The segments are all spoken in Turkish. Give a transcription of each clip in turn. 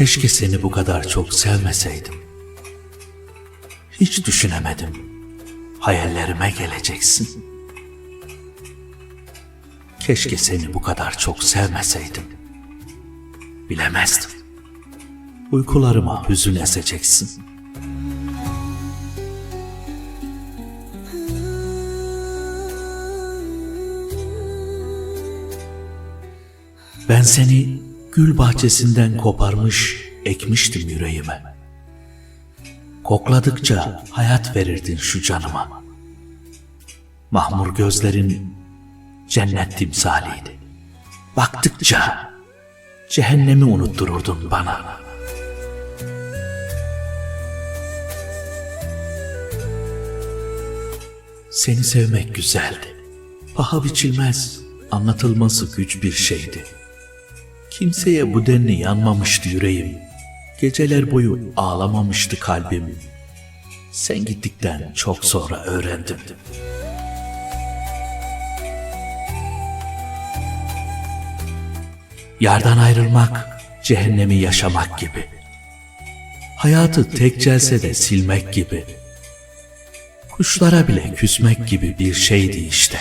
Keşke seni bu kadar çok sevmeseydim. Hiç düşünemedim. Hayallerime geleceksin. Keşke seni bu kadar çok sevmeseydim. Bilemezdim. Uykularıma hüzün eseceksin. Ben seni gül bahçesinden koparmış, ekmiştim yüreğime. Kokladıkça hayat verirdin şu canıma. Mahmur gözlerin cennet timsaliydi. Baktıkça cehennemi unuttururdun bana. Seni sevmek güzeldi. Paha biçilmez, anlatılması güç bir şeydi. Kimseye bu denli yanmamıştı yüreğim. Geceler boyu ağlamamıştı kalbim. Sen gittikten çok sonra öğrendim. Yardan ayrılmak, cehennemi yaşamak gibi. Hayatı tek celsede silmek gibi. Kuşlara bile küsmek gibi bir şeydi işte.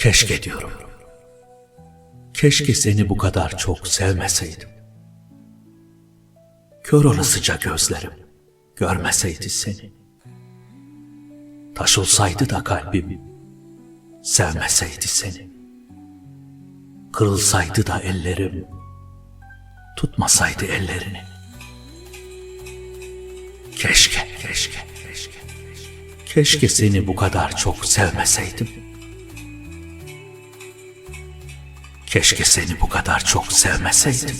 Keşke diyorum. Keşke seni bu kadar çok sevmeseydim. Kör olasıca gözlerim görmeseydi seni. Taş olsaydı da kalbim sevmeseydi seni. Kırılsaydı da ellerim tutmasaydı ellerini. Keşke, keşke, keşke. Keşke seni bu kadar çok sevmeseydim. Keşke seni bu kadar çok sevmeseydim.